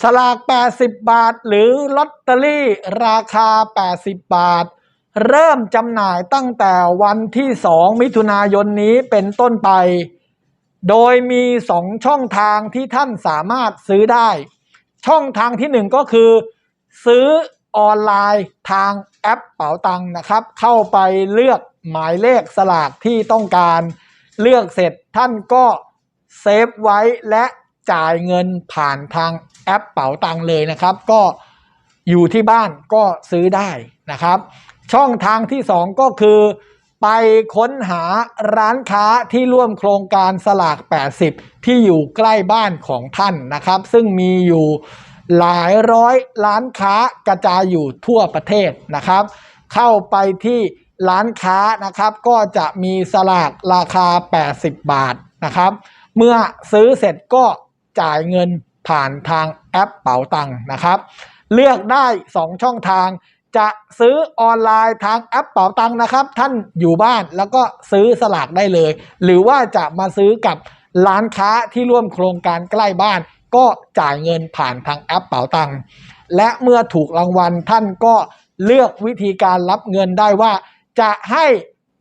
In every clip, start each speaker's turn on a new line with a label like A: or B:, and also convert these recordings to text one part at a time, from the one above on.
A: สลาก 80 บาท หรือลอตเตอรี่ราคา 80 บาท เริ่มจำหน่ายตั้งแต่วันที่ 2 มิถุนายนนี้เป็นต้นไป โดยมี 2 ช่องทางที่ท่านสามารถซื้อได้ ช่องทางที่ 1 ก็คือ ซื้อออนไลน์ทางแอปเป๋าตังนะครับ เข้าไปเลือกหมายเลขสลากที่ต้องการ เลือกเสร็จท่านก็เซฟไว้และ จ่ายเงินผ่านทางแอปเป๋าตังเลยนะครับ ก็อยู่ที่บ้านก็ซื้อได้นะครับ ช่องทางที่ 2 ก็คือ ไปค้นหาร้านค้าที่ร่วมโครงการสลาก 80 ที่อยู่ใกล้บ้านของท่านนะครับ ซึ่งมีอยู่หลายร้อยร้านค้ากระจายอยู่ทั่วประเทศนะครับ เข้าไปที่ร้านค้านะครับก็จะมีสลากราคา 80 บาทนะครับ เมื่อซื้อเสร็จก็ จ่ายเงินผ่านทางแอปเป๋าตังค์นะครับ เลือกได้ 2 ช่องทาง จะซื้อออนไลน์ทางแอปเป๋าตังค์นะครับ ท่านอยู่บ้านแล้วก็ซื้อสลากได้เลย หรือว่าจะมาซื้อกับร้านค้าที่ร่วมโครงการใกล้บ้าน ก็จ่ายเงินผ่านทางแอปเป๋าตังค์และเมื่อถูกรางวัลท่านก็เลือกวิธีการรับเงินได้ว่า จะให้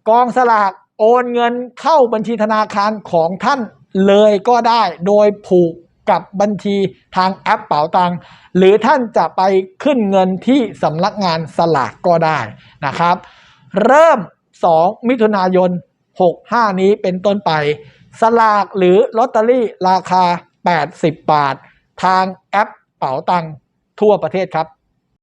A: กองสลากโอนเงินเข้าบัญชีธนาคารของท่านเลยก็ได้ โดยผูก กับบัญชีทางแอปเป๋าตัง หรือท่านจะไปขึ้นเงินที่สำนักงานสลากก็ได้นะครับ เริ่ม 2 มิถุนายน 65 นี้เป็นต้นไป สลากหรือลอตเตอรี่ราคา 80 บาท ทางแอปเป๋าตังทั่วประเทศครับ